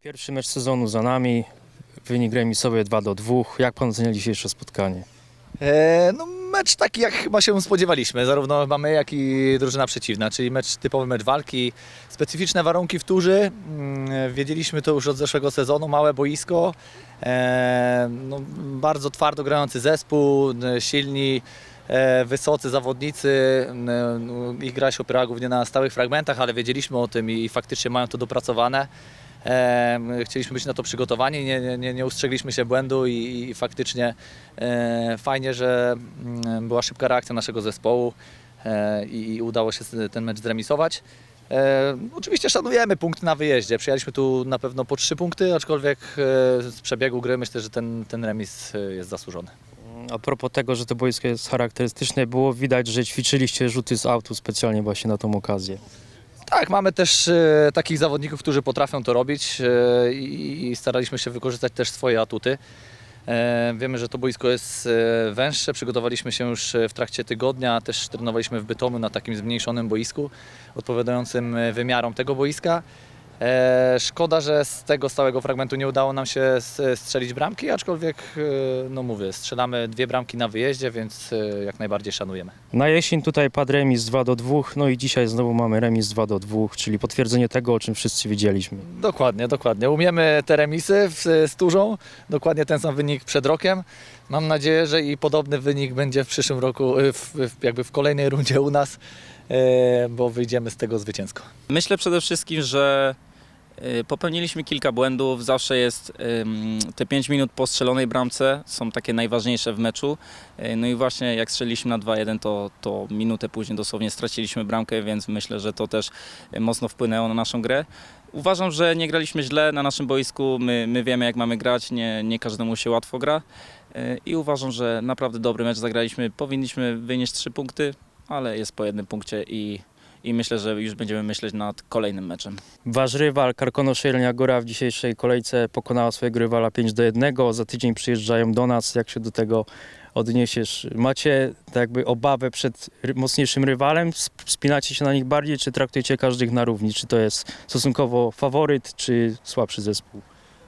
Pierwszy mecz sezonu za nami, wynik remisowy 2 do 2. Jak pan ocenia dzisiejsze spotkanie? E, no mecz taki jak chyba się spodziewaliśmy, zarówno mamy jak i drużyna przeciwna, czyli mecz typowy mecz walki, specyficzne warunki w turzy, Mm, wiedzieliśmy to już od zeszłego sezonu, małe boisko, e, no, bardzo twardo grający zespół, n- silni, e, wysocy zawodnicy, ich gra się opiera głównie na stałych fragmentach, ale wiedzieliśmy o tym i faktycznie mają to dopracowane. E, chcieliśmy być na to przygotowani, nie, nie- nie, ustrzegliśmy się błędu i, i faktycznie e, fajnie, że była szybka reakcja naszego zespołu e, i, udało się ten mecz zremisować. E, oczywiście szanujemy punkt na wyjeździe. Przyjechaliśmy tu na pewno po trzy punkty, aczkolwiek e, z przebiegu gry myślę, że ten, ten remis e, jest zasłużony. A propos tego, że to boisko jest charakterystyczne, było widać, że ćwiczyliście rzuty z autu specjalnie właśnie na tą okazję. Tak, mamy też e, takich zawodników, którzy potrafią to robić e, i, i staraliśmy się wykorzystać też swoje atuty. E, wiemy, że to boisko jest e, węższe, przygotowaliśmy się już e, w trakcie tygodnia, też trenowaliśmy w Bytomiu na takim zmniejszonym boisku, odpowiadającym e, wymiarom tego boiska. E, szkoda, że z tego stałego fragmentu nie udało nam się strzelić bramki, aczkolwiek, e, no mówię, strzelamy dwie bramki na wyjeździe, więc e, jak najbardziej szanujemy. Na jesień tutaj padł remis 2 do 2, no i dzisiaj znowu mamy remis 2 do 2, czyli potwierdzenie tego, o czym wszyscy wiedzieliśmy. Dokładnie, dokładnie. Umiemy te remisy w, z Turzą. Dokładnie ten sam wynik przed rokiem. Mam nadzieję, że i podobny wynik będzie w przyszłym roku, w, w, jakby w kolejnej rundzie u nas, bo wyjdziemy z tego zwycięsko. Myślę przede wszystkim, że popełniliśmy kilka błędów. Zawsze jest te 5 minut po strzelonej bramce są takie najważniejsze w meczu. Y, No i właśnie jak strzeliliśmy na 2-1, to, to minutę później dosłownie straciliśmy bramkę, więc myślę, że to też y, mocno wpłynęło na naszą grę. Uważam, że nie graliśmy źle na naszym boisku. My, my wiemy, jak mamy grać, nie, nie każdemu się łatwo gra. Y, I uważam, że naprawdę dobry mecz zagraliśmy. Powinniśmy wynieść 3 punkty, ale jest po jednym punkcie i i myślę, że już będziemy myśleć nad kolejnym meczem. Wasz rywal Karkono Szelnia Góra w dzisiejszej kolejce pokonała swojego rywala 5 do 1. Za tydzień przyjeżdżają do nas. Jak się do tego odniesiesz? Macie tak jakby obawę przed ry- mocniejszym rywalem? Sp- Spinacie się na nich bardziej, czy traktujecie każdych na równi? Czy to jest stosunkowo faworyt, czy słabszy zespół?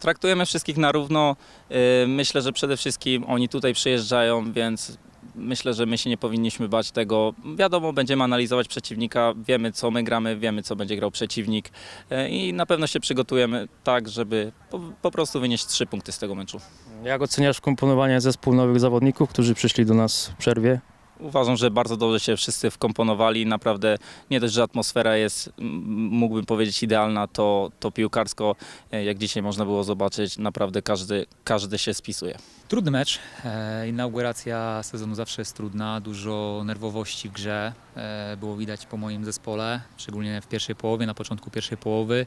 Traktujemy wszystkich na równo. Yy, Myślę, że przede wszystkim oni tutaj przyjeżdżają, więc myślę, że my się nie powinniśmy bać tego. Wiadomo, będziemy analizować przeciwnika, wiemy co my gramy, wiemy co będzie grał przeciwnik yy, i na pewno się przygotujemy tak, żeby po, po prostu wynieść trzy punkty z tego meczu. Jak oceniasz komponowanie zespół nowych zawodników, którzy przyszli do nas w przerwie? Uważam, że bardzo dobrze się wszyscy wkomponowali. Naprawdę nie dość, że atmosfera jest, mógłbym powiedzieć, idealna, to, to piłkarsko, e, jak dzisiaj można było zobaczyć, naprawdę każdy, każdy się spisuje. Trudny mecz. E, inauguracja sezonu zawsze jest trudna, dużo nerwowości w grze. E, było widać po moim zespole, szczególnie w pierwszej połowie, na początku pierwszej połowy.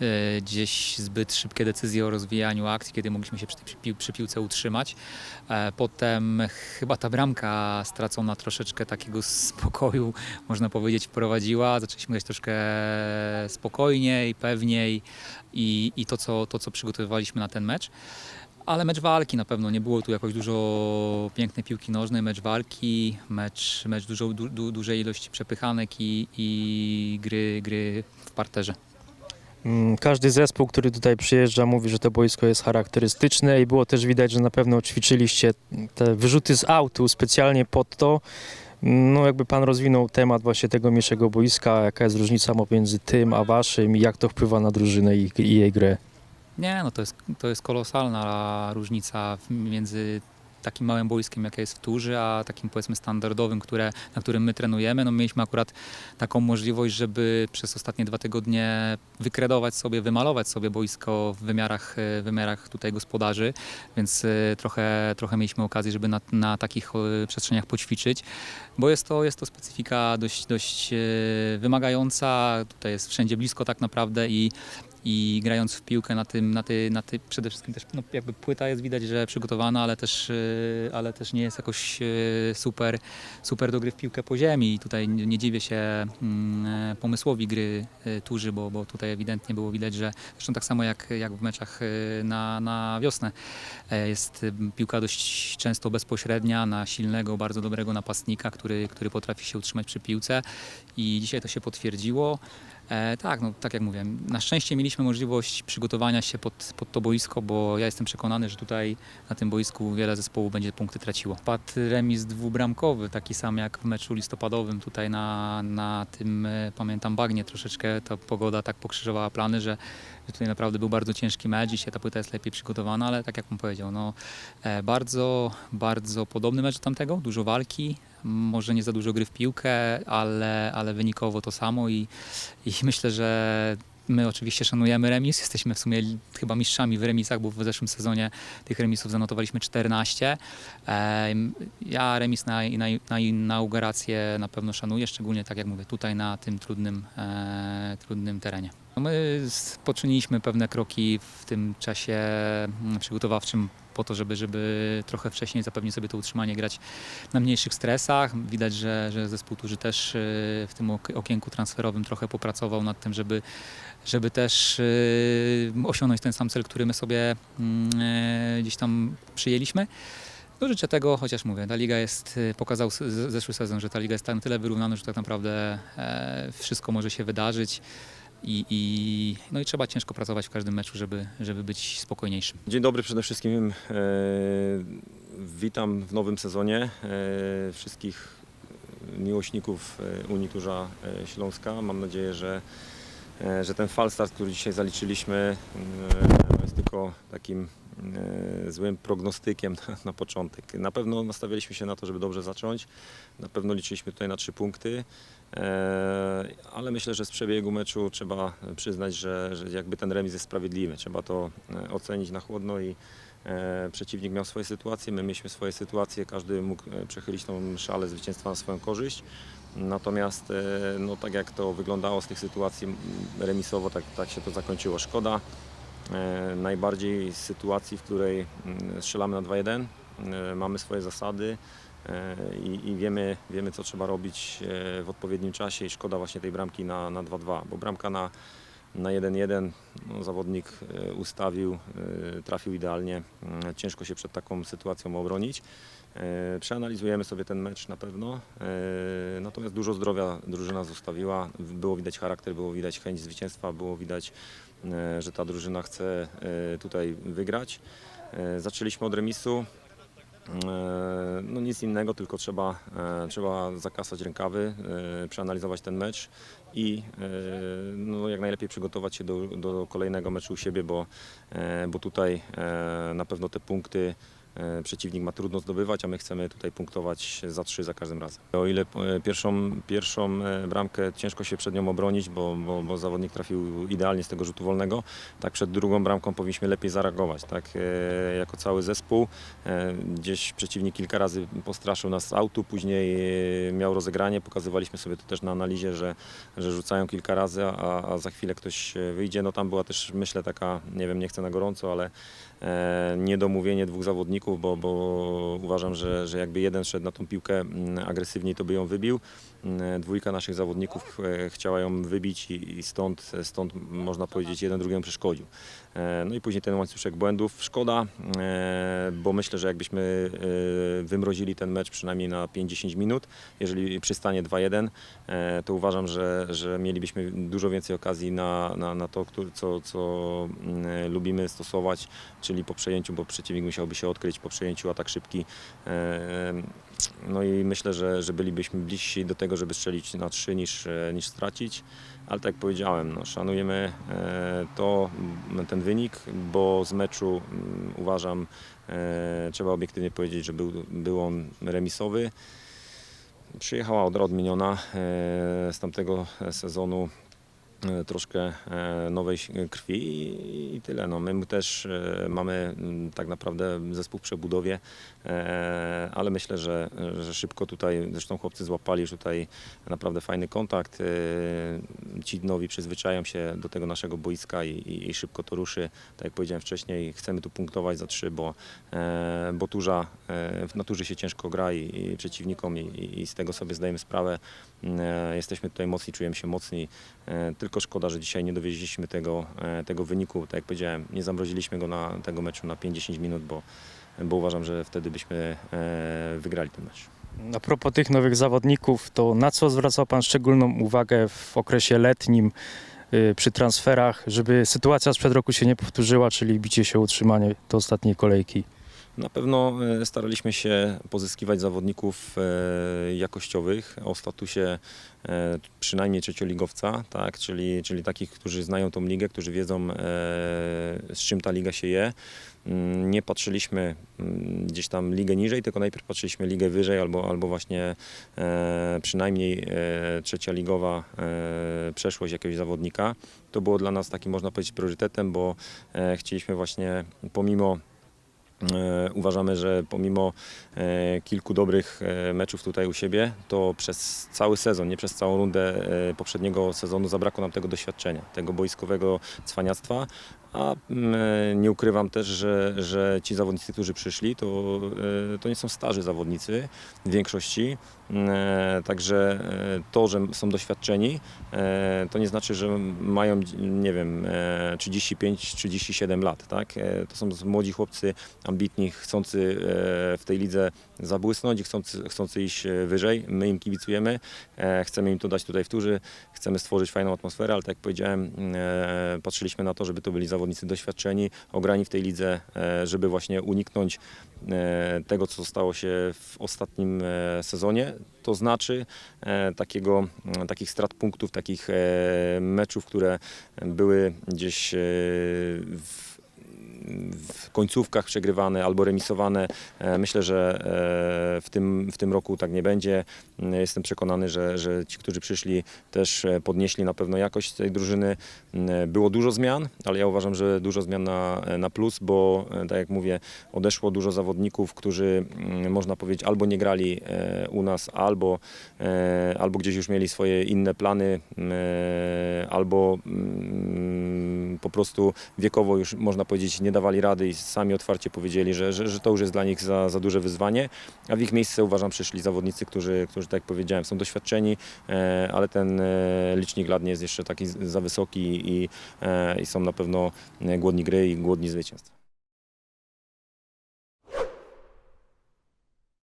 E, gdzieś zbyt szybkie decyzje o rozwijaniu akcji, kiedy mogliśmy się przy, przy, pił- przy piłce utrzymać. Potem chyba ta bramka stracona troszeczkę takiego spokoju, można powiedzieć, wprowadziła. Zaczęliśmy grać troszkę spokojniej, pewniej i, i to, co, to, co przygotowywaliśmy na ten mecz. Ale mecz walki na pewno, nie było tu jakoś dużo pięknej piłki nożnej, mecz walki, mecz, mecz dużo, du, du, dużej ilości przepychanek i, i gry, gry w parterze. Mm, Każdy zespół, który tutaj przyjeżdża, mówi, że to boisko jest charakterystyczne i było też widać, że na pewno ćwiczyliście te wyrzuty z autu specjalnie pod to. No jakby pan rozwinął temat właśnie tego mniejszego boiska, jaka jest różnica pomiędzy tym a waszym i jak to wpływa na drużynę i, i jej grę. Nie, no to jest, to jest kolosalna różnica między takim małym boiskiem, jakie jest w Turzy, a takim powiedzmy standardowym, które, na którym my trenujemy. No mieliśmy akurat taką możliwość, żeby przez ostatnie dwa tygodnie wykredować sobie, wymalować sobie boisko w wymiarach, wymiarach tutaj gospodarzy, więc e, trochę, trochę mieliśmy okazję, żeby na, na takich e, przestrzeniach poćwiczyć, bo jest to, jest to specyfika dość, dość e, wymagająca, tutaj jest wszędzie blisko tak naprawdę i i grając w piłkę na tym, na ty, na ty przede wszystkim też no, jakby płyta jest widać, że przygotowana, ale też, y, ale też nie jest jakoś y, super, super do gry w piłkę po ziemi. I tutaj nie, dziwię się mm, e, pomysłowi gry Turzy, bo, bo tutaj ewidentnie było widać, że zresztą tak samo jak, jak w meczach na, na wiosnę. E, jest piłka dość często bezpośrednia na silnego, bardzo dobrego napastnika, który, który potrafi się utrzymać przy piłce. I dzisiaj to się potwierdziło. E, tak, no tak jak mówiłem, na szczęście mieliśmy możliwość przygotowania się pod, pod to boisko, bo ja jestem przekonany, że tutaj na tym boisku wiele zespołów będzie punkty traciło. Padł remis dwubramkowy, taki sam jak w meczu listopadowym tutaj na, na tym, e, pamiętam, bagnie troszeczkę ta pogoda tak pokrzyżowała plany, że, że tutaj naprawdę był bardzo ciężki mecz, dzisiaj ta płyta jest lepiej przygotowana, ale tak jak pan powiedział, no e, bardzo, bardzo podobny mecz do tamtego, dużo walki, może nie za dużo gry w piłkę, ale, ale wynikowo to samo i, i myślę, że my oczywiście szanujemy remis. Jesteśmy w sumie chyba mistrzami w remisach, bo w zeszłym sezonie tych remisów zanotowaliśmy 14. Em, Ja remis na, na, na inaugurację na pewno szanuję, szczególnie tak jak mówię, tutaj na tym trudnym, e, trudnym terenie. No my poczyniliśmy pewne kroki w tym czasie mm, przygotowawczym po to, żeby, żeby trochę wcześniej zapewnić sobie to utrzymanie, grać na mniejszych stresach. Widać, że, że zespół, który też y, w tym ok- okienku transferowym trochę popracował nad tym, żeby, żeby też y, osiągnąć ten sam cel, który my sobie mm, e, gdzieś tam przyjęliśmy. No życzę tego, chociaż mówię, ta liga jest, y, pokazał zeszły sezon, że ta liga jest na tyle wyrównana, że tak naprawdę e, wszystko może się wydarzyć. I, i, no i trzeba ciężko pracować w każdym meczu, żeby, żeby być spokojniejszym. Dzień dobry przede wszystkim. E, witam w nowym sezonie e, wszystkich miłośników e, Unii Turza e, Śląska. Mam nadzieję, że, że ten falstart, który dzisiaj zaliczyliśmy, jest tylko takim złym prognostykiem na początek. Na pewno nastawialiśmy się na to, żeby dobrze zacząć. Na pewno liczyliśmy tutaj na trzy punkty. E, Ale myślę, że z przebiegu meczu trzeba przyznać, że, że jakby ten remis jest sprawiedliwy. Trzeba to e, ocenić na chłodno i e, przeciwnik miał swoje sytuacje, my mieliśmy swoje sytuacje, każdy mógł przechylić tą szalę zwycięstwa na swoją korzyść. Natomiast no, tak jak to wyglądało z tych sytuacji remisowo, tak, tak się to zakończyło. Szkoda najbardziej z sytuacji, w której mm, strzelamy na 2-1, e, mamy swoje zasady i, i wiemy, wiemy, co trzeba robić e, w odpowiednim czasie i szkoda właśnie tej bramki na na 2-2, bo bramka na na 1-1 no, zawodnik e, ustawił, e, trafił idealnie. Ciężko się przed taką sytuacją obronić. E, Przeanalizujemy sobie ten mecz na pewno. E, Natomiast dużo zdrowia drużyna zostawiła. Było widać charakter, było widać chęć zwycięstwa, było widać, e, że ta drużyna chce e, tutaj wygrać. E, Zaczęliśmy od remisu. E, No nic innego, tylko trzeba, e, trzeba zakasać rękawy, e, przeanalizować ten mecz i no, jak najlepiej przygotować się do, do kolejnego meczu u siebie, bo, bo tutaj na pewno te punkty przeciwnik ma trudno zdobywać, a my chcemy tutaj punktować za trzy za każdym razem. O ile e, pierwszą, pierwszą e, bramkę ciężko się przed nią obronić, bo, bo, bo zawodnik trafił idealnie z tego rzutu wolnego, tak przed drugą bramką powinniśmy lepiej zareagować, tak e, jako cały zespół. E, Gdzieś przeciwnik kilka razy postraszył nas z autu, później e, miał rozegranie, pokazywaliśmy sobie to też na analizie, że, że rzucają kilka razy, a, a za chwilę ktoś e, wyjdzie. No tam była też myślę taka, nie wiem, nie chcę na gorąco, ale e, niedomówienie dwóch zawodników, bo, bo uważam, że, że jakby jeden szedł na tą piłkę mm, agresywniej, to by ją wybił. Mm, Dwójka naszych zawodników e, chciała ją wybić i, stąd, stąd można powiedzieć jeden drugiemu przeszkodził. E, No i później ten łańcuszek błędów. Szkoda, e, bo myślę, że jakbyśmy e, wymrozili ten mecz przynajmniej na 5-10 minut, jeżeli przystanie 2-1, e, to uważam, że, że mielibyśmy dużo więcej okazji na, na, na to, co, co mm, lubimy stosować, czyli po przejęciu, bo przeciwnik musiałby się odkryć po przejęciu atak szybki. E, No i myślę, że, że bylibyśmy bliżsi do tego, żeby strzelić na 3 niż, e, niż stracić. Ale tak jak powiedziałem, no, szanujemy e, to, ten wynik, bo z meczu m, uważam, e, trzeba obiektywnie powiedzieć, że był, był on remisowy. Przyjechała Odra odmieniona z tamtego sezonu. E, troszkę e, nowej krwi i- tyle. No, my też e, mamy mm, tak naprawdę zespół w przebudowie, ale myślę, że, że szybko tutaj, zresztą chłopcy złapali już tutaj naprawdę fajny kontakt. Ci nowi przyzwyczają się do tego naszego boiska i, i, szybko to ruszy. Tak jak powiedziałem wcześniej, chcemy tu punktować za trzy, bo, bo turza, w naturze się ciężko gra i, i przeciwnikom i, i z tego sobie zdajemy sprawę. Jesteśmy tutaj mocni, czujemy się mocni. Tylko szkoda, że dzisiaj nie dowieźliśmy tego, e, tego wyniku. Tak jak powiedziałem, nie zamroziliśmy go na tego meczu na 5-10 minut, bo, bo uważam, że wtedy byśmy e, wygrali ten mecz. A propos tych nowych zawodników, to na co zwracał Pan szczególną uwagę w okresie letnim y, przy transferach, żeby sytuacja sprzed roku się nie powtórzyła, czyli bicie się utrzymanie do ostatniej kolejki? Na pewno e, staraliśmy się pozyskiwać zawodników e, jakościowych o statusie e, przynajmniej trzecioligowca, tak? czyli, czyli takich, którzy znają tą ligę, którzy wiedzą z czym ta liga się je. Mm, Nie patrzyliśmy mm, gdzieś tam ligę niżej, tylko najpierw patrzyliśmy ligę wyżej albo, albo właśnie przynajmniej trzecia ligowa przeszłość jakiegoś zawodnika. To było dla nas takim można powiedzieć priorytetem, bo chcieliśmy właśnie pomimo Uważamy, że pomimo e, kilku dobrych e, meczów tutaj u siebie, to przez cały sezon, nie przez całą rundę e, poprzedniego sezonu zabrakło nam tego doświadczenia, tego boiskowego cwaniactwa. A mm, e, nie ukrywam też, że, że ci zawodnicy, którzy przyszli, to, e, to nie są starzy zawodnicy w większości. E, Także to, że są doświadczeni, to nie znaczy, że mają, nie wiem, e, 35-37 lat. Tak? To są młodzi chłopcy, ambitni, chcący w tej lidze zabłysnąć chcący, chcący iść wyżej. My im kibicujemy, chcemy im to dać tutaj w turze, chcemy stworzyć fajną atmosferę, ale tak jak powiedziałem, patrzyliśmy na to, żeby to byli zawodnicy doświadczeni, ograni w tej lidze, e, żeby właśnie uniknąć e, tego, co stało się w ostatnim e, sezonie. To znaczy takiego, takich strat punktów, takich meczów, które były gdzieś w w końcówkach przegrywane albo remisowane. E, Myślę, że e, w tym, w tym roku tak nie będzie. Mm, Jestem przekonany, że, że ci, którzy przyszli, też e, podnieśli na pewno jakość tej drużyny. Było dużo zmian, ale ja uważam, że dużo zmian na, na plus, bo e, tak jak mówię, odeszło dużo zawodników, którzy mm, można powiedzieć albo nie grali e, u nas, albo, e, albo gdzieś już mieli swoje inne plany, e, albo mm, prostu wiekowo już można powiedzieć nie dawali rady i sami otwarcie powiedzieli, że, że, że to już jest dla nich za, za duże wyzwanie, a w ich miejsce uważam przyszli zawodnicy, którzy, którzy tak jak powiedziałem są doświadczeni, e, ale ten e, licznik lat nie jest jeszcze taki za wysoki i, e, i są na pewno głodni gry i głodni zwycięstw.